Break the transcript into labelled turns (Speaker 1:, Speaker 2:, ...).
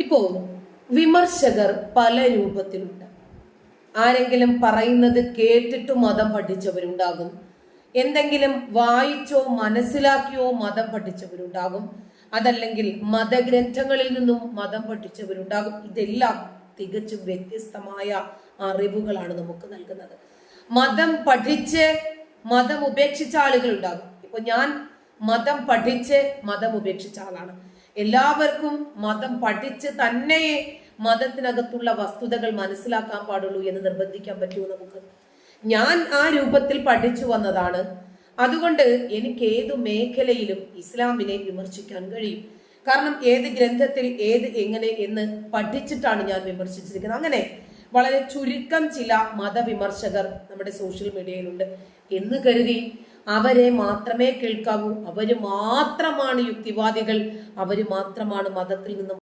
Speaker 1: ഇപ്പോ വിമർശകർ പല രൂപത്തിലുണ്ട്. ആരെങ്കിലും പറയുന്നത് കേട്ടിട്ട് മതം പഠിച്ചവരുണ്ടാകും. എന്തെങ്കിലും വായിച്ചോ മനസ്സിലാക്കിയോ മതം പഠിച്ചവരുണ്ടാകും. അതല്ലെങ്കിൽ മതഗ്രന്ഥങ്ങളിൽ നിന്നും മതം പഠിച്ചവരുണ്ടാകും. ഇതെല്ലാം തികച്ചും വ്യത്യസ്തമായ അറിവുകളാണ് നമുക്ക് നൽകുന്നത്. മതം പഠിച്ച് മതം ഉപേക്ഷിച്ച ആളുകൾ ഉണ്ടാകും ഇപ്പൊ ഞാൻ മതം പഠിച്ച് മതം ഉപേക്ഷിച്ച ആളാണ്. എല്ലാവർക്കും മതം പഠിച്ച് തന്നെ മതത്തിനകത്തുള്ള വസ്തുതകൾ മനസ്സിലാക്കാൻ പാടുള്ളൂ എന്ന് നിർബന്ധിക്കാൻ പറ്റുമോ നമുക്ക്? ഞാൻ ആ രൂപത്തിൽ പഠിച്ചു വന്നതാണ്. അതുകൊണ്ട് എനിക്ക് ഏതു മേഖലയിലും ഇസ്ലാമിനെ വിമർശിക്കാൻ കഴിയും. കാരണം ഏത് ഗ്രന്ഥത്തിൽ ഏത് എങ്ങനെ എന്ന് പഠിച്ചിട്ടാണ് ഞാൻ വിമർശിച്ചിരിക്കുന്നത്. അങ്ങനെ വളരെ ചുരുക്കം ചില മതവിമർശകർ നമ്മുടെ സോഷ്യൽ മീഡിയയിലുണ്ട് എന്ന് കരുതി അവരെ മാത്രമേ കേൾക്കാവൂ. അവർ മാത്രമാണ് യുക്തിവാദികൾ. അവർ മാത്രമാണ് മതത്തിൽ നിന്നും